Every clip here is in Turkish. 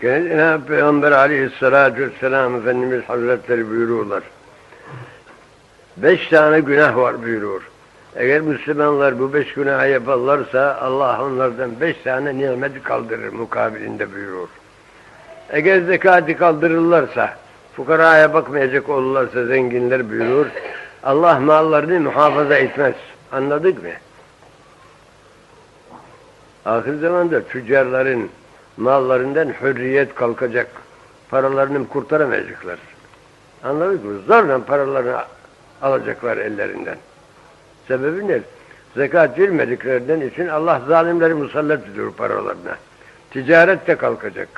Cenab-ı Peygamber aleyhissalatü vesselam Efendimiz Hazretleri buyuruyorlar. Beş tane günah var buyuruyor. Eğer Müslümanlar bu beş günahı yaparlarsa Allah onlardan beş tane nimeti kaldırır mukabilinde buyuruyor. Eğer zekati kaldırırlarsa, fukaraya bakmayacak olurlarsa zenginler buyurur. Allah mallarını muhafaza etmez. Anladık mı? Ahir zamanda tüccarların mallarından hürriyet kalkacak. Paralarını kurtaramayacaklar. Anladık mı? Zorla paralarını alacaklar ellerinden. Sebebi ne? Zekat vermediklerinden için Allah zalimleri musallat ediyor paralarına. Ticaret de kalkacak.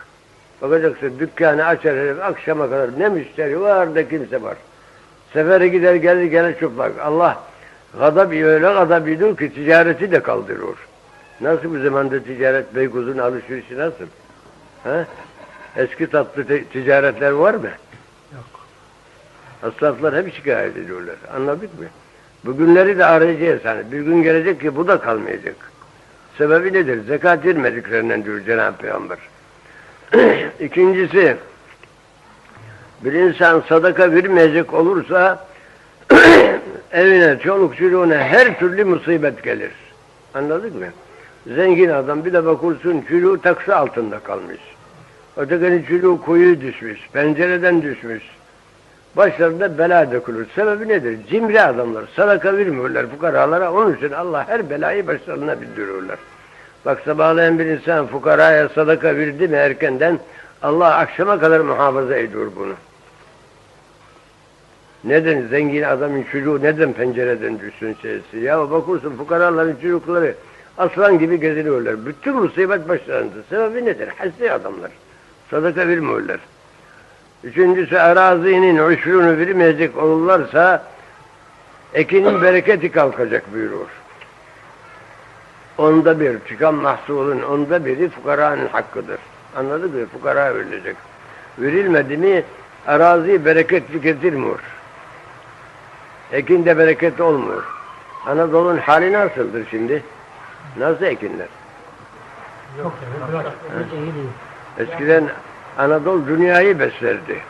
Bakacaksın dükkanı açar herif akşama kadar ne müşteri var da kimse var. Sefere gider gelir gene çıplak. Allah gadab öyle gadab ki ticareti de kaldırıyor. Nasıl bu zamanda ticaret Beykoz'un alışverişi nasıl? Ha? Eski tatlı ticaretler var mı? Yok. Asraflar hep şikayet ediyorlar. Anladık mı? Bugünleri de arayacağız hani. Bir gün gelecek ki bu da kalmayacak. Sebebi nedir? Zekat vermediklerinden diyor Cenab-ı Peygamber. İkincisi, bir insan sadaka vermeyecek olursa evine, çoluk çocuğuna her türlü musibet gelir. Anladık mı? Zengin adam bir de bakırsın çocuğu taksı altında kalmış. Ötekinin çocuğu kuyu düşmüş, pencereden düşmüş. Başlarında bela dökülür. Sebebi nedir? Cimri adamlar. Sadaka vermiyorlar fukaralara. Onun için Allah her belayı başlarına bildiriyorlar. Bak sabahleyin bir insan fukaraya sadaka verdi mi erkenden Allah akşama kadar muhafaza ediyor bunu. Neden zengin adamın çocuğu neden pencereden düşsün şeysi? Ya bakırsın fukaraların çocukları aslan gibi geziniyorlar. Bütün musibet başlarında. Sebebi nedir? Hasti adamlar. Sadaka vermiyorlar. Üçüncüsü arazinin uçurunu vermeyecek olurlarsa ekinin bereketi kalkacak buyuruyor. Onda bir çıkan mahsulun onda biri fukaranın hakkıdır. Anladın mı? Fukara verilecek. Verilmedi mi arazi bereketli getirmiyor. Ekinde bereket olmuyor. Anadolu'nun hali nasıldır şimdi? Nasıl ekinler? Yok değil. Eskiden Anadolu dünyayı beslerdi.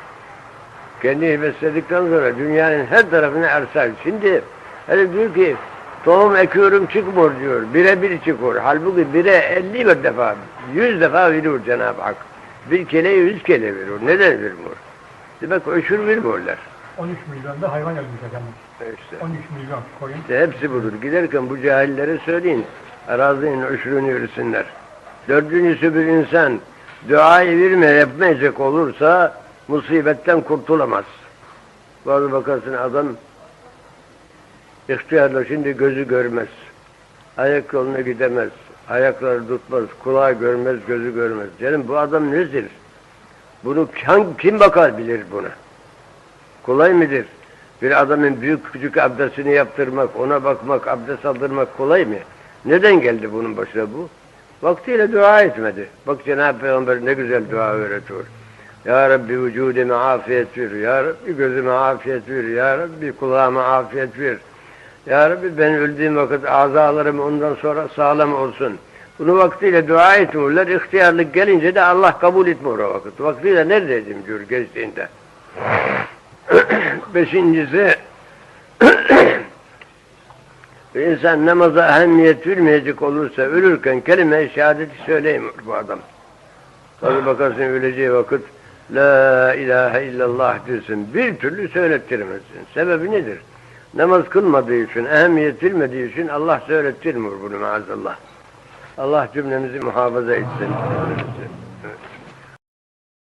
Kendini besledikten sonra dünyanın her tarafına ersal. Şimdi hele diyor ki tohum ekiyorum çıkmıyor diyor. Bire bir çıkıyor. Halbuki bire elli bir defa, yüz defa veriyor Cenab-ı Hak. Bir kele yüz kele veriyor. Neden vermiyor? Demek öşür vermiyorlar. 13 milyon da hayvan yazmış efendim. İşte. 13 milyon koyun. İşte hepsi budur. Giderken bu cahillere söyleyin. Arazinin öşürünü versinler. Dördüncüsü bir insan duayı verme yapmayacak olursa musibetten kurtulamaz. Bazı bakarsın adam ihtiyarla şimdi gözü görmez. Ayak yoluna gidemez. Ayakları tutmaz. Kulağı görmez, gözü görmez. Canım bu adam nedir? Bunu kim, kim bakar bilir buna? Kolay mıdır? Bir adamın büyük küçük abdestini yaptırmak, ona bakmak, abdest aldırmak kolay mı? Neden geldi bunun başına bu? Vaktiyle dua etmedi. Bak Cenab-ı Peygamber ne güzel dua öğretiyor. Ya Rabbi vücudime afiyet ver. Ya Rabbi gözüme afiyet ver. Ya Rabbi kulağıma afiyet ver. Ya Rabbi ben öldüğüm vakit azalarım ondan sonra sağlam olsun. Bunu vaktiyle dua etmiyorlar. İhtiyarlık gelince de Allah kabul etmiyor o vakit. Vaktiyle neredeydim diyor gençliğinde. Beşincisi bir insan namaza ehemmiyet vermeyecek olursa ölürken kelime-i şehadeti söyleyemiyor bu adam. Tabi bakarsın öleceği vakit La ilahe illallah diyorsun. Bir türlü söylettiremezsin. Sebebi nedir? Namaz kılmadığı için, ehemmiyet vermediği için Allah söylettirmiyor bunu maazallah. Allah cümlemizi muhafaza etsin.